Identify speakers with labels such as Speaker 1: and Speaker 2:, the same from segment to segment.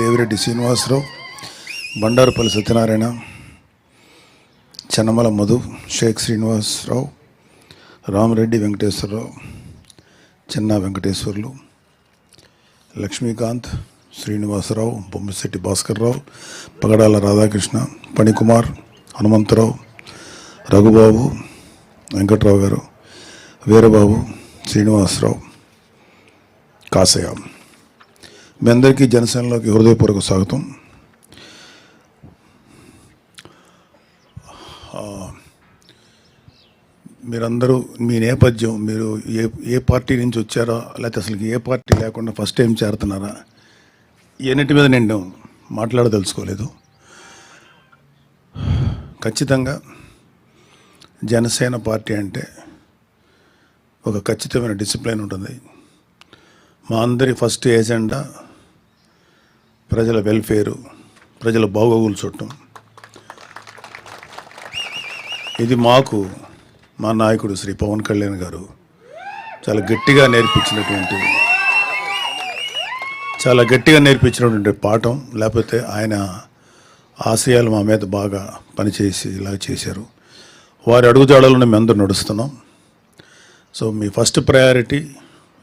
Speaker 1: దేవిరెడ్డి శ్రీనివాసరావు బండారుపల్లి సత్యనారాయణ చెన్నమల మధు షేక్ శ్రీనివాసరావు రామరెడ్డి వెంకటేశ్వరరావు చిన్న వెంకటేశ్వర్లు లక్ష్మీకాంత్ శ్రీనివాసరావు బొమ్మిశెట్టి భాస్కర్రావు పగడాల రాధాకృష్ణ పణికుమార్ హనుమంతరావు రఘుబాబు వెంకట్రావు గారు వీరబాబు శ్రీనివాసరావు కాసయ్య. మీ అందరికీ జనసేనలోకి హృదయపూర్వక స్వాగతం. మీరందరూ మీ నేపథ్యం మీరు ఏ ఏ పార్టీ నుంచి వచ్చారో లేకపోతే అసలు ఏ పార్టీ లేకుండా ఫస్ట్ టైం చేరుతున్నారా ఎన్నిటి మీద నేను మాట్లాడదలుచుకోలేదు. ఖచ్చితంగా జనసేన పార్టీ అంటే ఒక ఖచ్చితమైన డిసిప్లిన్ ఉంటుంది. మా అందరి ఫస్ట్ ఏజెండా ప్రజల వెల్ఫేరు ప్రజల బాగోగులు చూడటం ఇది మాకు మా నాయకుడు శ్రీ పవన్ కళ్యాణ్ గారు చాలా గట్టిగా నేర్పించినటువంటి చాలా గట్టిగా నేర్పించినటువంటి పాఠం. లేకపోతే ఆయన ఆశయాలు మా మీద బాగా పనిచేసి ఇలా చేశారు. వారి అడుగుజాడలను మేము అందరూ నడుస్తున్నాం. సో మీ ఫస్ట్ ప్రయారిటీ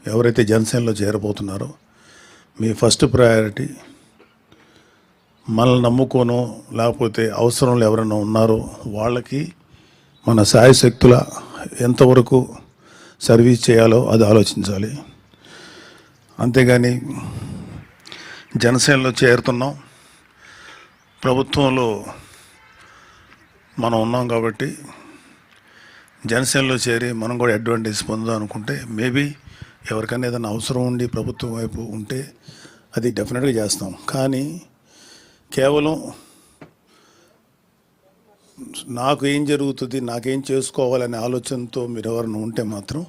Speaker 1: ఎవరైతే జనసేనలో చేరబోతున్నారో మీ ఫస్ట్ ప్రయారిటీ మనల్ని నమ్ముకోనో లేకపోతే అవసరంలో ఎవరైనా ఉన్నారో వాళ్ళకి మన శాయశక్తుల ఎంతవరకు సర్వీస్ చేయాలో అది ఆలోచించాలి. అంతేగాని జనసేనలో చేరుతున్నాం. ప్రభుత్వంలో మనం ఉన్నాం కాబట్టి జనసేనలో చేరి మనం కూడా అడ్వాంటేజ్ పొందుదాం అనుకుంటే మేబీ ఎవరికైనా ఏదైనా అవసరం ఉండి ప్రభుత్వం వైపు ఉంటే అది డెఫినెట్గా చేస్తాం. కానీ కేవలం నాకు ఏం జరుగుతుంది నాకేం చేసుకోవాలనే ఆలోచనతో మీరు ఎవరైనా ఉంటే మాత్రం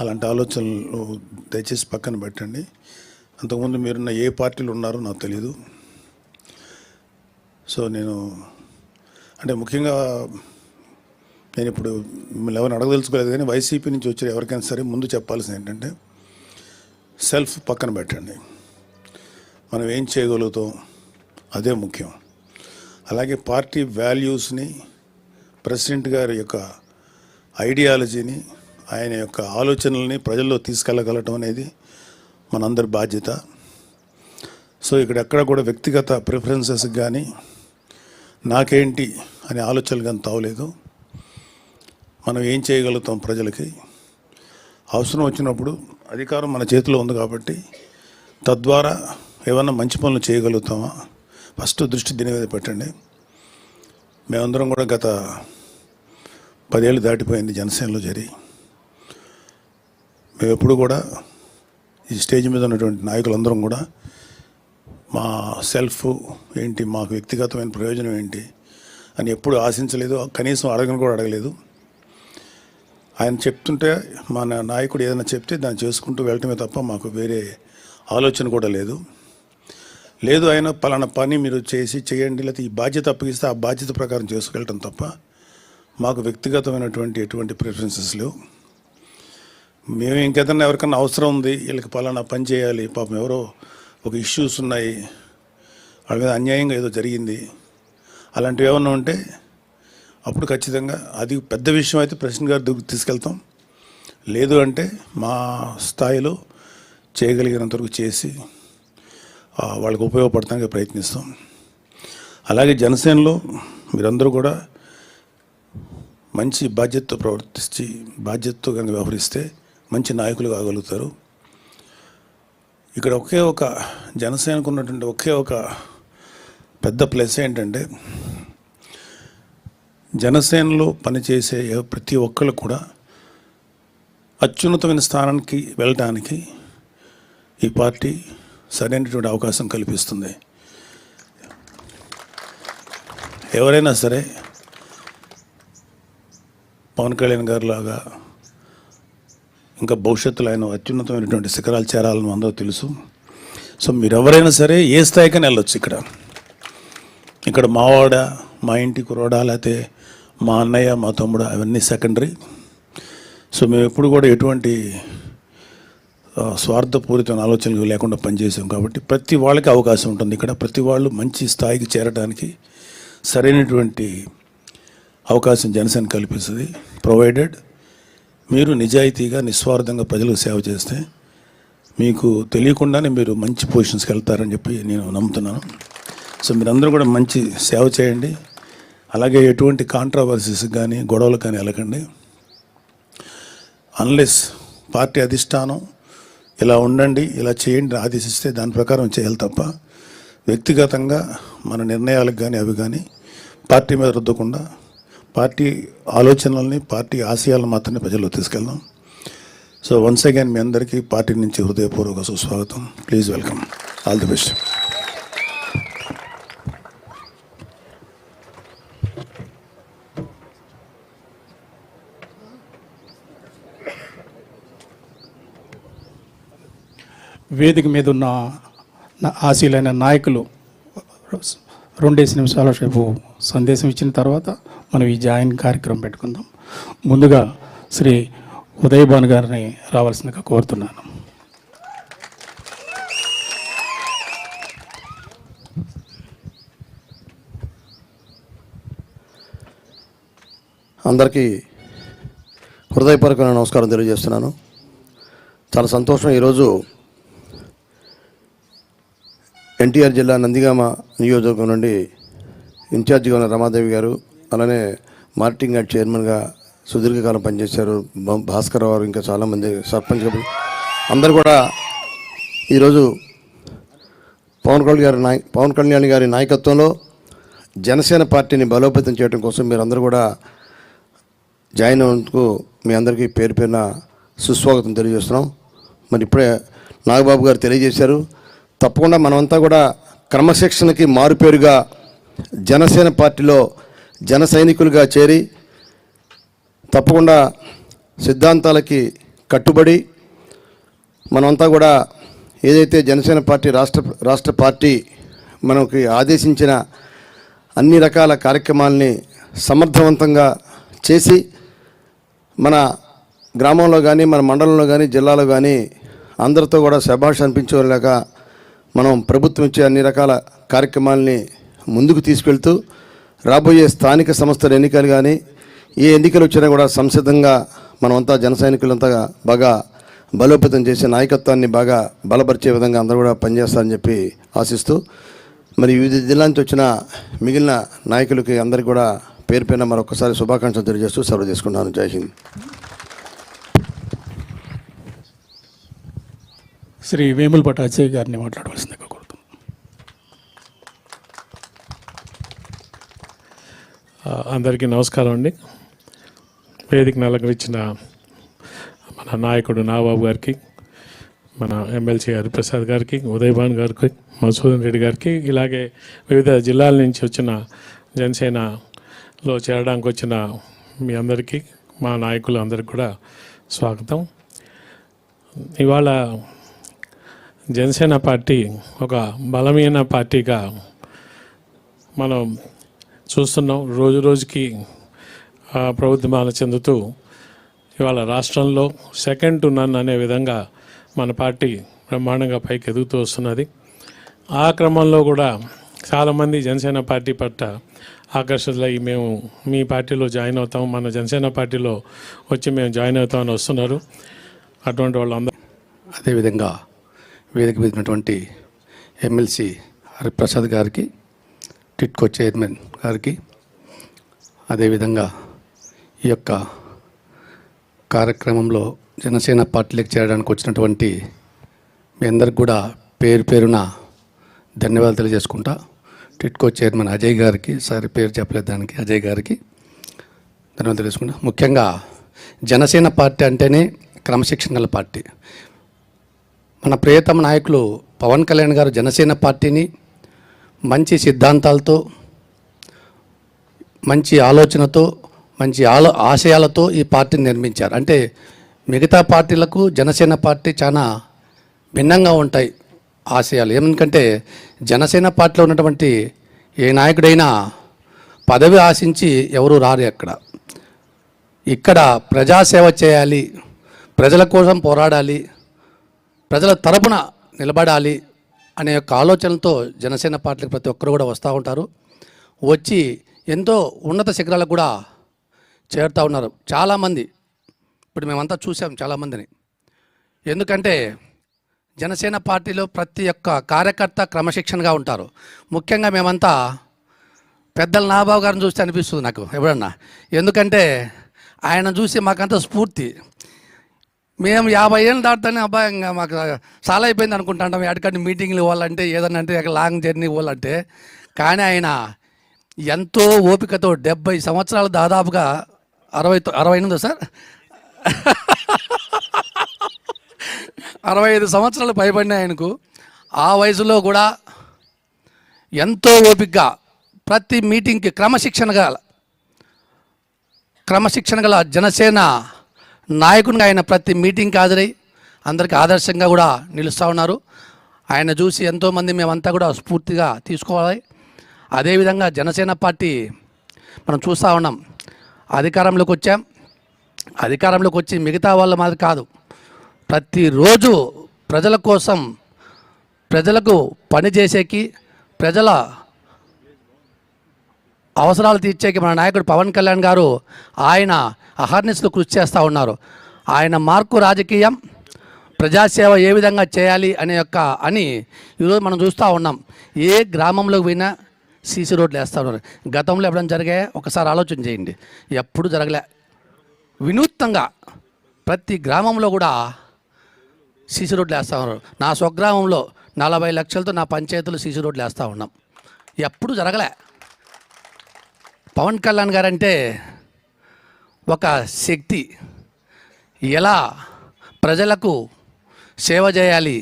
Speaker 1: అలాంటి ఆలోచనలు దయచేసి పక్కన పెట్టండి. అంతకుముందు మీరున్న ఏ పార్టీలు ఉన్నారో నాకు తెలియదు సో నేను అంటే ముఖ్యంగా నేను ఇప్పుడు మిమ్మల్ని ఎవరిని అడగదలుచుకోలేదు కానీ వైసీపీ నుంచి వచ్చిన ఎవరికైనా సరే ముందు చెప్పాల్సింది ఏంటంటే సెల్ఫ్ పక్కన పెట్టండి. మనం ఏం చేయగలుగుతాం? అదే ముఖ్యం. అలాగే పార్టీ వాల్యూస్ని ప్రెసిడెంట్ గారి యొక్క ఐడియాలజీని ఆయన యొక్క ఆలోచనల్ని ప్రజల్లో తీసుకెళ్ళగలటం అనేది మనందరి బాధ్యత. సో ఇక్కడ ఎక్కడ కూడా వ్యక్తిగత ప్రిఫరెన్సెస్ కానీ నాకేంటి అనే ఆలోచనలు కానీ తావలేదు. మనం ఏం చేయగలుగుతాం ప్రజలకి? అవసరం వచ్చినప్పుడు అధికారం మన చేతిలో ఉంది కాబట్టి తద్వారా ఏమన్నా మంచి పనులు చేయగలుగుతామా? ఫస్ట్ దృష్టి దీని మీద పెట్టండి. మేమందరం కూడా గత పదేళ్ళు దాటిపోయింది జనసేనలో జరి మేము ఎప్పుడు కూడా ఈ స్టేజ్ మీద ఉన్నటువంటి నాయకులందరం కూడా మా సెల్ఫ్ ఏంటి మాకు వ్యక్తిగతమైన ప్రయోజనం ఏంటి అని ఎప్పుడు ఆశించలేదు. కనీసం అడగను కూడా అడగలేదు. ఆయన చెప్తుంటే మా నాయకుడు ఏదైనా చెప్తే దాన్ని చేసుకుంటూ వెళ్ళటమే తప్ప మాకు వేరే ఆలోచన కూడా లేదు. లేదు ఆయన పలానా పని మీరు చేసి చేయండి లేకపోతే ఈ బాధ్యత అప్పగిస్తే ఆ బాధ్యత ప్రకారం చేసుకెళ్ళటం తప్ప మాకు వ్యక్తిగతమైనటువంటి ఎటువంటి ప్రిఫరెన్సెస్ లేవు. మేము ఇంకేదన్నా ఎవరికన్నా అవసరం ఉంది వీళ్ళకి పలానా పని చేయాలి పాపం ఎవరో ఒక ఇష్యూస్ ఉన్నాయి వాళ్ళ మీద అన్యాయంగా ఏదో జరిగింది అలాంటివి ఏమన్నా ఉంటే అప్పుడు ఖచ్చితంగా అది పెద్ద విషయం అయితే ప్రెసిడెంట్ గారి దగ్గరికి తీసుకెళ్తాం. లేదు అంటే మా స్థాయిలో చేయగలిగినంత వరకు చేసి వాళ్ళకి ఉపయోగపడటానికి ప్రయత్నిస్తాం. అలాగే జనసేనలో మీరందరూ కూడా మంచి బాధ్యతతో ప్రవర్తించి బాధ్యతతో కనుక వ్యవహరిస్తే మంచి నాయకులు కాగలుగుతారు ఇక్కడ ఒకే ఒక జనసేనకు ఉన్నటువంటి ఒకే ఒక పెద్ద ప్లస్ ఏంటంటే జనసేనలో పనిచేసే ప్రతి ఒక్కళ్ళు కూడా అత్యున్నతమైన స్థానానికి వెళ్ళడానికి ఈ పార్టీ సరైనటువంటి అవకాశం కల్పిస్తుంది. ఎవరైనా సరే పవన్ కళ్యాణ్ గారిలాగా ఇంకా భవిష్యత్తులో ఆయన అత్యున్నతమైనటువంటి శిఖరాలు చేరాలని అందరూ తెలుసు. సో మీరు ఎవరైనా సరే ఏ స్థాయికైనా వెళ్ళొచ్చు ఇక్కడ. ఇక్కడ మావాడ మా ఇంటి కురవాడా లేకపోతే మా అన్నయ్య మా తమ్ముడు అవన్నీ సెకండరీ. సో మేము ఎప్పుడు కూడా ఎటువంటి ఆ, స్వార్థపూరితమైన ఆలోచనలు లేకుండా పనిచేసాం కాబట్టి ప్రతి వాళ్ళకి అవకాశం ఉంటుంది. ఇక్కడ ప్రతి వాళ్ళు మంచి స్థాయికి చేరడానికి సరైనటువంటి అవకాశం జనసేన కల్పిస్తుంది. ప్రొవైడెడ్ మీరు నిజాయితీగా నిస్వార్థంగా ప్రజలకు సేవ చేస్తే మీకు తెలియకుండానే మీరు మంచి పొజిషన్స్కి వెళ్తారని చెప్పి నేను నమ్ముతున్నాను. సో మీరందరూ కూడా మంచి సేవ చేయండి. అలాగే ఎటువంటి కాంట్రవర్సీస్ కానీ గొడవలు కానీ వెళ్ళకండి. అన్లెస్ పార్టీ అధిష్టానం ఇలా ఉండండి ఇలా చేయండి ఆదేశిస్తే దాని ప్రకారం చేయాలి తప్ప వ్యక్తిగతంగా మన నిర్ణయాలకు కానీ అవి కానీ పార్టీ మీద రుద్దకుండా పార్టీ ఆలోచనల్ని పార్టీ ఆశయాలను మాత్రమే ప్రజల్లో తీసుకెళ్దాం. సో వన్స్ అగైన్ మీ అందరికీ పార్టీ నుంచి హృదయపూర్వక సుస్వాగతం. Please welcome all the best
Speaker 2: వేదిక మీద ఉన్న ఆశీలైన నాయకులు రెండేసి నిమిషాల సేపు సందేశం ఇచ్చిన తర్వాత మనం ఈ జాయిన్ కార్యక్రమం పెట్టుకుందాం. ముందుగా శ్రీ ఉదయభాన్ భాను గారిని రావాల్సిందిగా కోరుతున్నాను.
Speaker 3: అందరికీ హృదయపూర్వకమైన నమస్కారం తెలియజేస్తున్నాను. చాలా సంతోషం ఈరోజు ఎన్టీఆర్ జిల్లా నందిగామ నియోజకవర్గం నుండి ఇన్ఛార్జిగా ఉన్న రమాదేవి గారు అలానే మార్టింగ్ యార్డ్ చైర్మన్గా సుదీర్ఘకాలం పనిచేశారు. భా- భాస్కర్ గారు ఇంకా చాలామంది సర్పంచ్ గారు అందరు కూడా ఈరోజు పవన్ కళ్యాణ్ గారి నాయ పవన్ కళ్యాణ్ గారి నాయకత్వంలో జనసేన పార్టీని బలోపేతం చేయడం కోసం మీరందరూ కూడా జాయిన్ అవ్వడానికి మీ అందరికీ పేరు పేరున సుస్వాగతం తెలియజేస్తున్నాం. మరి ఇప్పుడే నాగబాబు గారు తెలియజేశారు. తప్పకుండా మనమంతా కూడా క్రమశిక్షణకి మారుపేరుగా జనసేన పార్టీలో జన సైనికులుగా చేరి తప్పకుండా సిద్ధాంతాలకి కట్టుబడి మనమంతా కూడా ఏదైతే జనసేన పార్టీ రాష్ట్ర రాష్ట్ర పార్టీ మనకి ఆదేశించిన అన్ని రకాల కార్యక్రమాల్ని సమర్థవంతంగా చేసి మన గ్రామంలో కానీ మన మండలంలో కానీ జిల్లాలో కానీ అందరితో కూడా శభాష్ అనిపించేలాగా మనం ప్రభుత్వం ఇచ్చే అన్ని రకాల కార్యక్రమాల్ని ముందుకు తీసుకెళ్తూ రాబోయే స్థానిక సంస్థల ఎన్నికలు కానీ ఏ ఎన్నికలు వచ్చినా కూడా సంసిద్ధంగా మనమంతా జన సైనికులంతా బాగా బలోపేతం చేసే నాయకత్వాన్ని బాగా బలపరిచే విధంగా అందరూ కూడా పనిచేస్తారని చెప్పి ఆశిస్తూ మరి వివిధ జిల్లా నుంచి వచ్చిన మిగిలిన నాయకులకి అందరికీ కూడా పేరు పైన మరొకసారి శుభాకాంక్షలు తెలియజేస్తూ సెలవు తీసుకుంటున్నాను. జై హింద్.
Speaker 2: శ్రీ వేములపట్ట అజయ్ గారిని మాట్లాడవలసిందిగా కోరుతున్నాను.
Speaker 4: అందరికీ నమస్కారం అండి. వేదిక నలకరించిన మన నాయకుడు నాబాబు గారికి మన ఎమ్మెల్సీ హరిప్రసాద్ గారికి ఉదయభాన్ గారికి మధుసూదన్ రెడ్డి గారికి ఇలాగే వివిధ జిల్లాల నుంచి వచ్చిన జనసేనలో చేరడానికి వచ్చిన మీ అందరికీ మా నాయకులు అందరికి కూడా స్వాగతం. ఇవాళ జనసేన పార్టీ ఒక బలమైన పార్టీగా మనం చూస్తున్నాం. రోజు రోజుకి ప్రభుత్వాలు చెందుతూ ఇవాళ రాష్ట్రంలో సెకండ్ టు నన్ అనే విధంగా మన పార్టీ బ్రహ్మాండంగా పైకి ఎదుగుతూ వస్తున్నది. ఆ క్రమంలో కూడా చాలామంది జనసేన పార్టీ పట్ల ఆకర్షితులై మేము మీ పార్టీలో జాయిన్ అవుతాం. మన జనసేన పార్టీలో వచ్చి మేము జాయిన్ అవుతామని వస్తున్నారు. అటువంటి వాళ్ళందరూ
Speaker 5: అదేవిధంగా వేదిక మీద ఎమ్మెల్సీ హరిప్రసాద్ గారికి టిట్కో చైర్మన్ గారికి అదేవిధంగా ఈ యొక్క కార్యక్రమంలో జనసేన పార్టీలకు చేరడానికి వచ్చినటువంటి మీ అందరికి కూడా పేరు పేరున ధన్యవాదాలు తెలియజేసుకుంటా. టిట్కో చైర్మన్ అజయ్ గారికి సారి పేరు చెప్పలేదు దానికి అజయ్ గారికి ధన్యవాదాలు తెలుసుకుంటా. ముఖ్యంగా జనసేన పార్టీ అంటేనే క్రమశిక్షణ గల పార్టీ. మన ప్రియతమ నాయకులు పవన్ కళ్యాణ్ గారు జనసేన పార్టీని మంచి సిద్ధాంతాలతో మంచి ఆలోచనతో మంచి ఆలో ఆశయాలతో ఈ పార్టీని నిర్మించారు. అంటే మిగతా పార్టీలకు జనసేన పార్టీ చాలా భిన్నంగా ఉంటాయి ఆశయాలు. ఎందుకంటే జనసేన పార్టీలో ఉన్నటువంటి ఏ నాయకుడైనా పదవి ఆశించి ఎవరు రారు అక్కడ ఇక్కడ ప్రజాసేవ చేయాలి ప్రజల కోసం పోరాడాలి ప్రజల తరపున నిలబడాలి అనే యొక్క ఆలోచనతో జనసేన పార్టీకి ప్రతి ఒక్కరు కూడా వస్తూ ఉంటారు. వచ్చి ఎంతో ఉన్నత శిఖరాలకు కూడా చేరుతూ ఉన్నారు. చాలామంది ఇప్పుడు మేమంతా చూసాం చాలామందిని. ఎందుకంటే జనసేన పార్టీలో ప్రతి ఒక్క కార్యకర్త క్రమశిక్షణగా ఉంటారు. ముఖ్యంగా మేమంతా పెద్దల నాబాబు గారిని చూస్తే అనిపిస్తుంది నాకు ఎప్పుడన్నా ఎందుకంటే ఆయన చూసి మాకంత స్ఫూర్తి. మేము యాభై ఏళ్ళు దాటుతానే అబ్బాయి ఇంకా మాకు చాలా అయిపోయింది అనుకుంటాం ఎక్కడికంటే మీటింగ్లు ఇవ్వాలంటే ఏదన్నా అంటే లాంగ్ జర్నీ ఇవ్వాలంటే. కానీ ఆయన ఎంతో ఓపికతో డెబ్బై సంవత్సరాలు దాదాపుగా అరవై అరవై ఎనిమిది సార్? అరవై ఐదు సంవత్సరాలు పైబడిన ఆయనకు ఆ వయసులో కూడా ఎంతో ఓపికగా ప్రతి మీటింగ్కి క్రమశిక్షణ గల క్రమశిక్షణ గల జనసేన నాయకునిగా ఆయన ప్రతి మీటింగ్కి హాజరై అందరికీ ఆదర్శంగా కూడా నిలుస్తూ ఉన్నారు. ఆయన చూసి ఎంతోమంది మేమంతా కూడా స్ఫూర్తిగా తీసుకోవాలి. అదేవిధంగా జనసేన పార్టీ మనం చూస్తూ ఉన్నాం. అధికారంలోకి వచ్చాం. అధికారంలోకి వచ్చి మిగతా వాళ్ళ మాదిరి కాదు. ప్రతిరోజు ప్రజల కోసం ప్రజలకు పని చేసేకి ప్రజల అవసరాలు తీర్చేకి మన నాయకుడు పవన్ కళ్యాణ్ గారు ఆయన అహర్నిస్లు కృషి చేస్తూ ఉన్నారు. ఆయన మార్కు రాజకీయం ప్రజాసేవ ఏ విధంగా చేయాలి అనే యొక్క అని ఈరోజు మనం చూస్తూ ఉన్నాం. ఏ గ్రామంలోకి పోయినా సీసీ రోడ్లు వేస్తూ ఉన్నారు. గతంలో ఎప్పుడైనా జరిగే ఒకసారి ఆలోచన చేయండి. ఎప్పుడు జరగలే. వినూత్నంగా ప్రతి గ్రామంలో కూడా సీసీ రోడ్లు వేస్తూ ఉన్నారు. నా స్వగ్రామంలో నలభై లక్షలతో నా పంచాయతీలో సీసీ రోడ్లు వేస్తూ ఉన్నాం. ఎప్పుడు జరగలే. పవన్ కళ్యాణ్ గారంటే ఒక శక్తి. ఎలా ప్రజలకు సేవ చేయాలి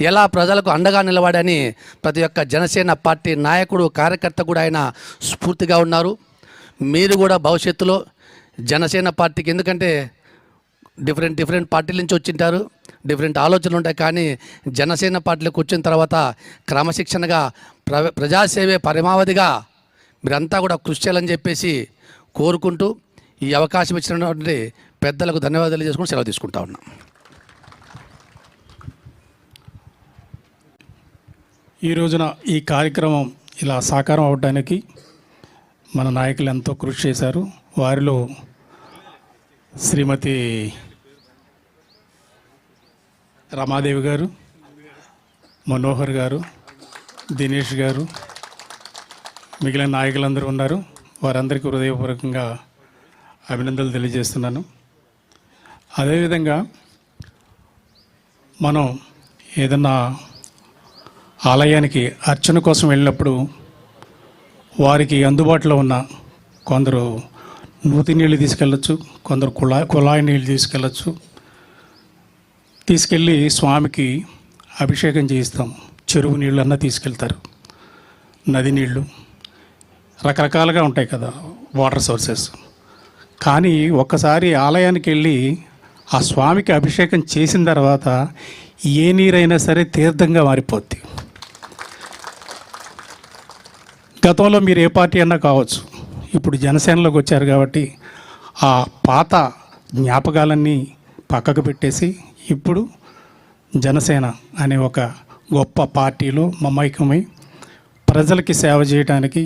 Speaker 5: ఎలా ప్రజలకు అండగా నిలబడని ప్రతి ఒక్క జనసేన పార్టీ నాయకుడు కార్యకర్త కూడా ఆయన స్ఫూర్తిగా ఉన్నారు. మీరు కూడా భవిష్యత్తులో జనసేన పార్టీకి ఎందుకంటే డిఫరెంట్ డిఫరెంట్ పార్టీల నుంచి వచ్చింటారు డిఫరెంట్ ఆలోచనలు ఉంటాయి. కానీ జనసేన పార్టీలోకి వచ్చిన తర్వాత క్రమశిక్షణగా ప్ర ప్రజాసేవే పరమావధిగా మీరంతా కూడా కృషి చేయాలని చెప్పేసి కోరుకుంటూ ఈ అవకాశం ఇచ్చినటువంటి పెద్దలకు ధన్యవాదాలు చేసుకుని సెలవు తీసుకుంటా ఉన్నాం.
Speaker 2: ఈ రోజున ఈ కార్యక్రమం ఇలా సాకారం అవడానికి మన నాయకులు ఎంతో కృషి చేశారు. వారిలో శ్రీమతి రమాదేవి గారు మనోహర్ గారు దినేష్ గారు మిగిలిన నాయకులందరూ ఉన్నారు. వారందరికీ హృదయపూర్వకంగా అభినందనలు తెలియజేస్తున్నాను. అదేవిధంగా మనం ఏదన్నా ఆలయానికి అర్చన కోసం వెళ్ళినప్పుడు వారికి అందుబాటులో ఉన్న కొందరు నూతి నీళ్ళు తీసుకెళ్ళచ్చు కొందరు కుళాయి కుళాయి నీళ్ళు తీసుకెళ్ళచ్చు. తీసుకెళ్ళి స్వామికి అభిషేకం చేయిస్తాం. చెరువు నీళ్ళు అన్నా తీసుకెళ్తారు. నది నీళ్ళు రకరకాలుగా ఉంటాయి కదా వాటర్ సోర్సెస్. కానీ ఒక్కసారి ఆలయానికి వెళ్ళి ఆ స్వామికి అభిషేకం చేసిన తర్వాత ఏ నీరైనా సరే తీర్థంగా మారిపోద్ది. గతంలో మీరు ఏ పార్టీ అన్నా కావచ్చు ఇప్పుడు జనసేనలోకి వచ్చారు కాబట్టి ఆ పాత జ్ఞాపకాలన్నీ పక్కకు పెట్టేసి ఇప్పుడు జనసేన అనే ఒక గొప్ప పార్టీలో మమైకమై ప్రజలకి సేవ చేయడానికి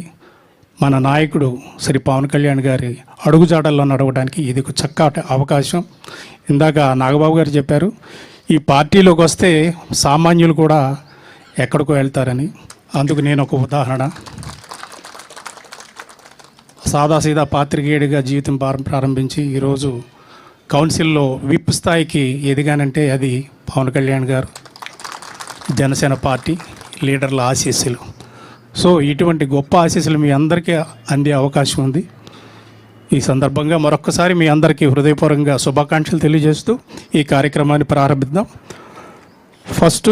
Speaker 2: మన నాయకుడు శ్రీ పవన్ కళ్యాణ్ గారి అడుగుజాడల్లో నడవడానికి ఇది ఒక చక్కటి అవకాశం. ఇందాక నాగబాబు గారు చెప్పారు ఈ పార్టీలోకి వస్తే సామాన్యులు కూడా ఎక్కడికో వెళ్తారని. అందుకు నేను ఒక ఉదాహరణ. సాదాసీదా పాత్రికేయుడిగా జీవితం ప్రారంభించి ఈరోజు కౌన్సిల్లో విప్ స్థాయికి ఎదిగానంటే అది పవన్ కళ్యాణ్ గారు. జనసేన పార్టీ లీడర్ల ఆశీస్సులు. సో ఇటువంటి గొప్ప ఆశీస్సులు మీ అందరికీ అందే అవకాశం ఉంది. ఈ సందర్భంగా మరొక్కసారి మీ అందరికీ హృదయపూర్వకంగా శుభాకాంక్షలు తెలియజేస్తూ ఈ కార్యక్రమాన్ని ప్రారంభిద్దాం. ఫస్ట్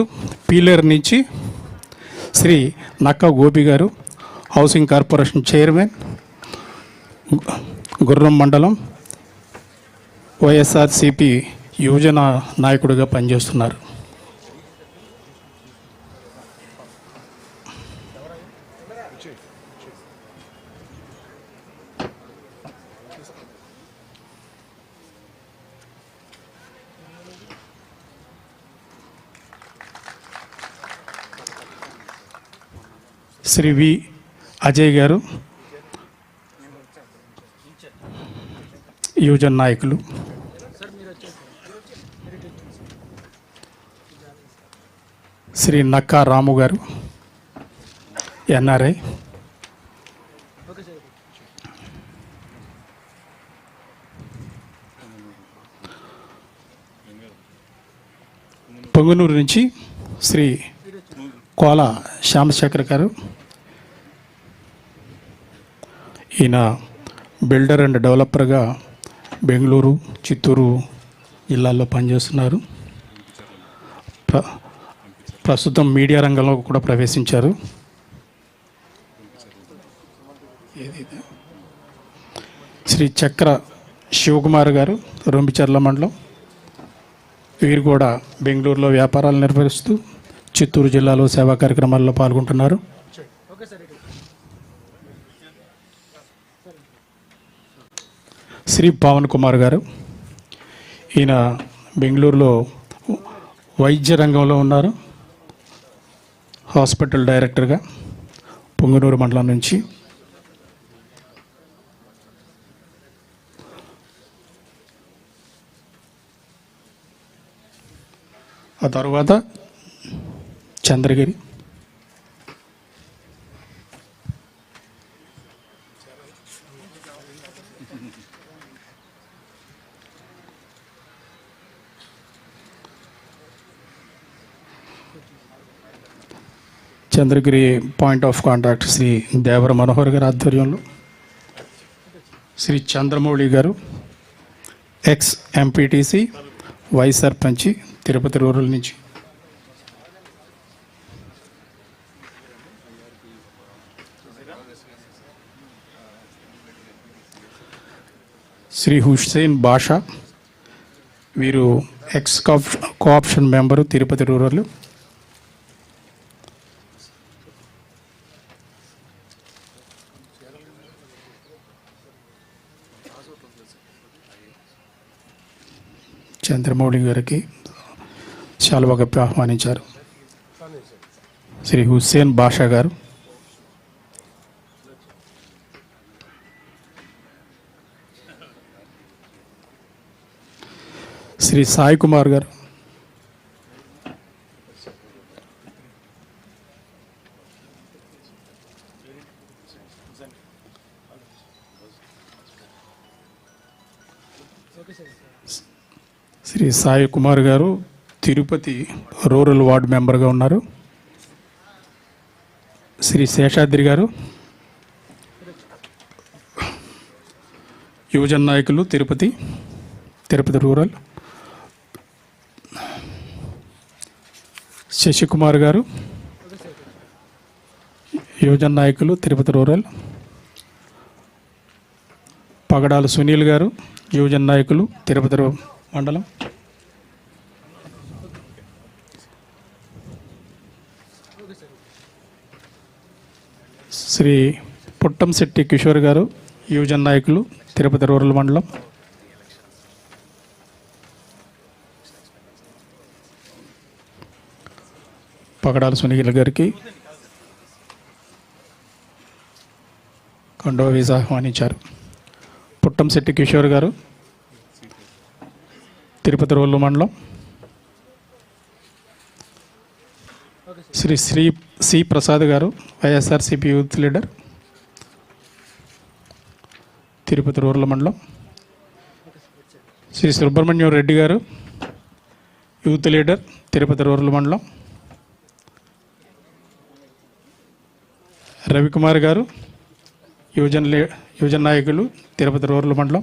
Speaker 2: పీలేరు నుంచి శ్రీ నక్క గోపి గారు హౌసింగ్ కార్పొరేషన్ చైర్మన్ గుర్రం మండలం వైఎస్ఆర్సిపి యువజన నాయకుడిగా పనిచేస్తున్నారు. శ్రీ వి అజయ్ గారు యువజన నాయకులు. శ్రీ నక్కా రాము గారు ఎన్ఆర్ఐ పొంగునూరు నుంచి శ్రీ కోల శ్యామశేఖర్ గారు ఈయన బిల్డర్ అండ్ డెవలపర్గా బెంగళూరు చిత్తూరు జిల్లాల్లో పనిచేస్తున్నారు. ప్ర ప్రస్తుతం మీడియా రంగంలో కూడా ప్రవేశించారు. శ్రీ చక్ర శివకుమార్ గారు రొంబిచర్ల మండలం వీరు కూడా బెంగళూరులో వ్యాపారాలు నిర్వహిస్తూ చిత్తూరు జిల్లాలో సేవా కార్యక్రమాల్లో పాల్గొంటున్నారు. శ్రీ పవన్ కుమార్ గారు ఈయన బెంగళూరులో వైద్య రంగంలో ఉన్నారు. హాస్పిటల్ డైరెక్టర్గా పొంగునూరు మండలం నుంచి. ఆ తర్వాత Chandragiri Chandragiri point of contact Sri Devara Manohar గారి ఆధ్వర్యంలో శ్రీ చంద్రమౌళి గారు ఎక్స్ ఎంపీటీసీ వైస్ సర్పంచి తిరుపతి రూరల్ నుంచి. శ్రీ హుస్సేన్ బాషా వీరు ex cop co-option member Tirupati rural. Chandramouli గారికి శాలువా కప్పి ఆహ్వానించారు. శ్రీ హుస్సేన్ బాషా గారు. శ్రీ సాయి కుమార్ గారు. సాయి కుమార్ గారు తిరుపతి రూరల్ వార్డు మెంబర్గా ఉన్నారు. శ్రీ శేషాద్రి గారు యువజన నాయకులు తిరుపతి తిరుపతి రూరల్. శశికుమార్ గారు యువజన నాయకులు తిరుపతి రూరల్. పగడాల సునీల్ గారు యువజన నాయకులు తిరుపతి రూ- మండలం. శ్రీ పుట్టంశెట్టి కిషోర్ గారు యువజన నాయకులు తిరుపతి రూరల్ మండలం. పగడాల సునీల్ గారికి కండవ వీసా ఆహ్వానించారు. పుట్టంశెట్టి కిషోర్ గారు తిరుపతి రోడ్లు మండలం. శ్రీ శ్రీ సి ప్రసాద్ గారు YSRCP youth leader Tirupati rural మండలం. శ్రీ సుబ్రహ్మణ్యం రెడ్డి గారు యూత్ లీడర్ తిరుపతి రూరల్ మండలం. రవికుమార్ గారు యువజన లే యువజన నాయకులు తిరుపతి రూరల్ మండలం.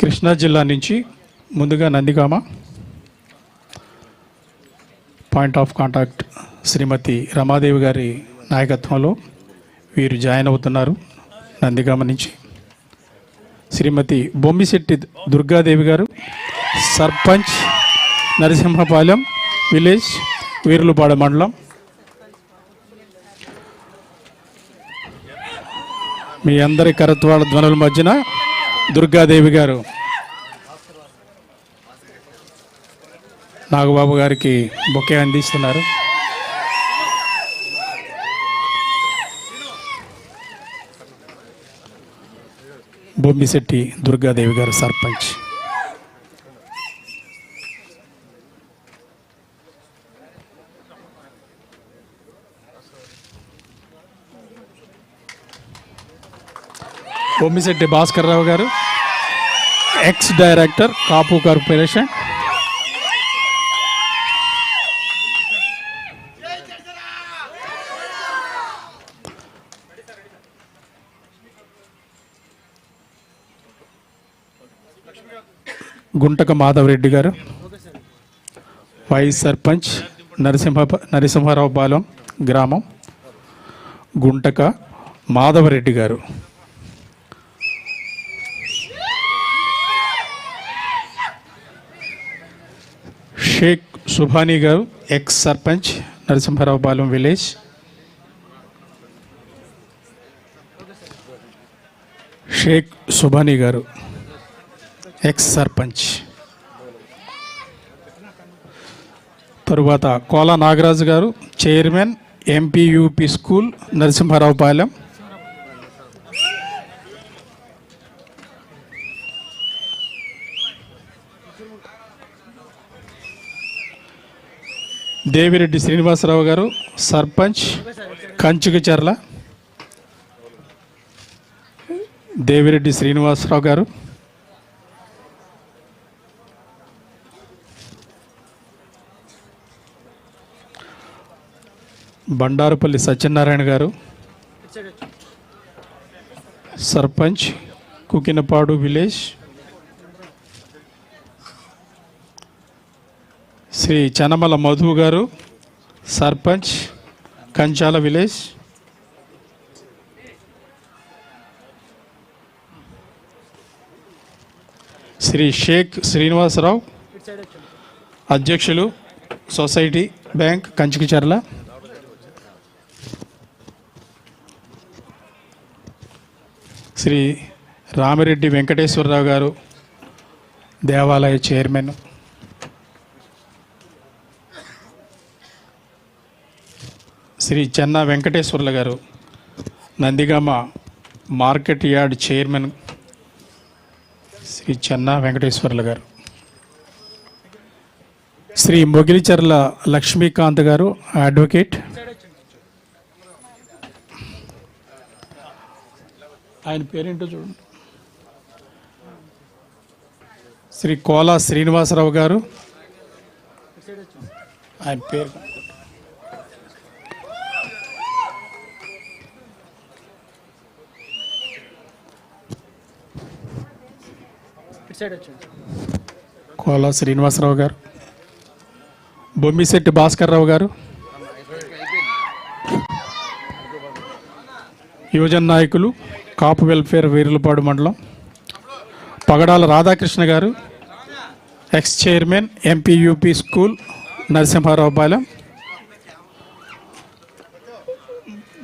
Speaker 2: కృష్ణా జిల్లా నుంచి ముందుగా Nandigama. Point of contact Srimathi Ramadevi గారి నాయకత్వంలో వీరు జాయిన్ అవుతున్నారు నందిగామ నుంచి. శ్రీమతి బొమ్మిశెట్టి దుర్గాదేవి గారు సర్పంచ్ నరసింహపాలెం విలేజ్ వీరులపాడ మండలం. మీ అందరి కరత్వాల ధ్వనుల మధ్యన దుర్గాదేవి గారు నాగబాబు గారికి బొకే అందిస్తున్నారు. బొమ్మిశెట్టి దుర్గాదేవి గారు సర్పంచ్. బొమ్మిశెట్టి భాస్కర్ రావు గారు ex director Kapu corporation Guntaka Madhavareddy గారు వైస్ సర్పంచ్ నరసింహ నరసింహారావు పాలెం గ్రామం గుంటక మాధవరెడ్డి గారు. షేక్ సుభానీ గారు ఎక్స్ సర్పంచ్ నరసింహారావు పాలెం విలేజ్. షేక్ సుభానీ గారు. ఎక్స్ సర్పంచ్ తరువాత కోల నాగరాజు గారు chairman MPUP school Narasimharaopalem Devireddy Srinivasarao గారు సర్పంచ్ కంచుకచర్ల దేవిరెడ్డి శ్రీనివాసరావు గారు. బండారుపల్లి సత్యనారాయణ గారు సర్పంచ్ కుకినపాడు విలేజ్ శ్రీ చనమల మధు గారు సర్పంచ్ కంచాల విలేజ్ శ్రీ షేక్ శ్రీనివాసరావు అధ్యక్షులు సొసైటీ బ్యాంక్ కంచికిచర్ల శ్రీ రామిరెడ్డి వెంకటేశ్వరరావు గారు దేవాలయ చైర్మన్. శ్రీ చెన్నా వెంకటేశ్వర్ల గారు Nandigama market yard chairman Sri Chenna Venkateswarla గారు. శ్రీ మొగిలిచర్ల లక్ష్మీకాంత్ గారు అడ్వకేట్. ఆయన పేరేంటో చూడండి. శ్రీ కోలా శ్రీనివాసరావు గారు. ఆయన పేరు. కోలా శ్రీనివాసరావు గారు. బొమ్మిశెట్టి భాస్కర్ రావు గారు. యువజన నాయకులు. కాపు వెల్ఫేర్ వీరులపాడు మండలం. పగడాల రాధాకృష్ణ గారు ex chairman MPUP school Narasimharaopalem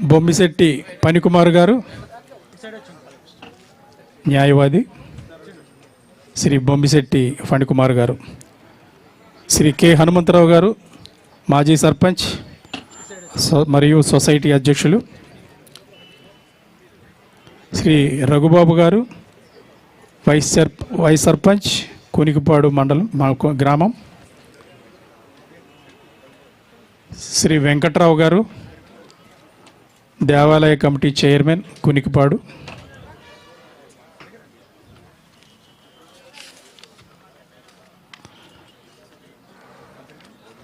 Speaker 2: Bommisetti Panikumar గారు న్యాయవాది శ్రీ బొమ్మిశెట్టి ఫణికుమార్ గారు. శ్రీ కె. హనుమంతరావు గారు మాజీ సర్పంచ్ మరియు సొసైటీ అధ్యక్షులు. శ్రీ రఘుబాబు గారు vice sir vice sarpanch Kunikipadu మండలం మా గ్రామం. శ్రీ వెంకట్రావు గారు దేవాలయ కమిటీ చైర్మన్ కునికిపాడు.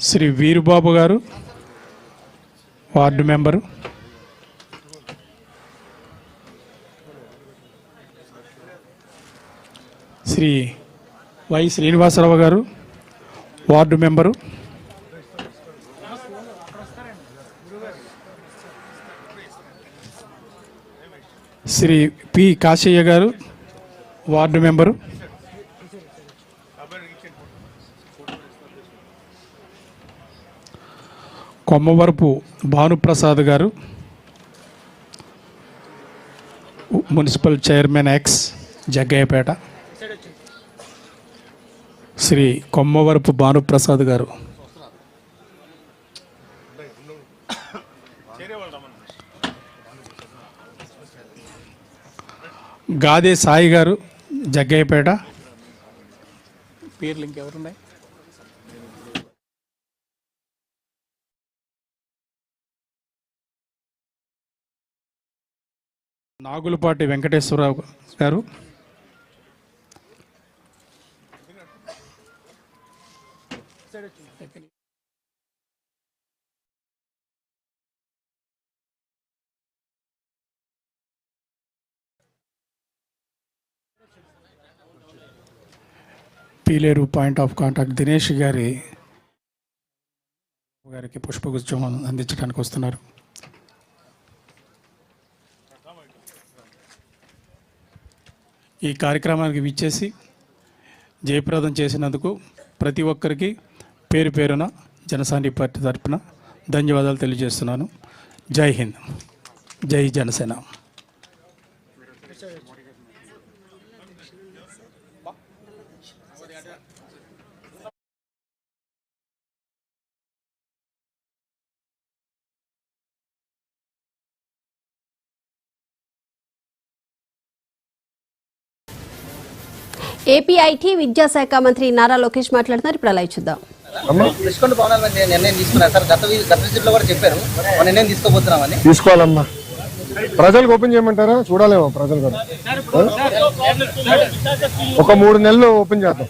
Speaker 2: శ్రీ వీరుబాబు గారు ward member. Sri Y Srinivasarao గారు ward member. Sri P Kasaiah గారు వార్డు మెంబరు. కొమ్మవరపు భానుప్రసాద్ గారు municipal chairman ex Jaggayyapeta. Sri Kommavarapu Bhanuprasad గారు. గాదే సాయి గారు జగ్గయ్యపేట. పేర్లు ఇంకెవరున్నాయి? నాగులపాటి వెంకటేశ్వరరావు గారు. Pileru point of contact Dinesh గారి గారికి పుష్పగుచ్చం అందించడానికి వస్తున్నారు. ఈ కార్యక్రమానికి విచ్చేసి జయప్రదం చేసినందుకు ప్రతి ఒక్కరికి పేరు పేరున జనసాని పార్టీ తరఫున ధన్యవాదాలు తెలియజేస్తున్నాను. జై హింద్. జై జనసేన.
Speaker 6: ఏపీ ఐటీ విద్యాశాఖ మంత్రి నారా లోకేష్ మాట్లాడుతున్నారు ఇప్పుడు అలా చూద్దాం
Speaker 7: రిషికొండ భవనాల మీద నిర్ణయం తీసుకున్నారు సార్ గత వి- గత విజిట్లో కూడా చెప్పారు నిర్ణయం తీసుకోబోతున్నామని
Speaker 8: తీసుకోవాలమ్మా ప్రజలకు ఓపెన్ చేయమంటారా చూడాలేమో ప్రజలు కూడా ఒక మూడు నెలలు ఓపెన్ చేద్దాం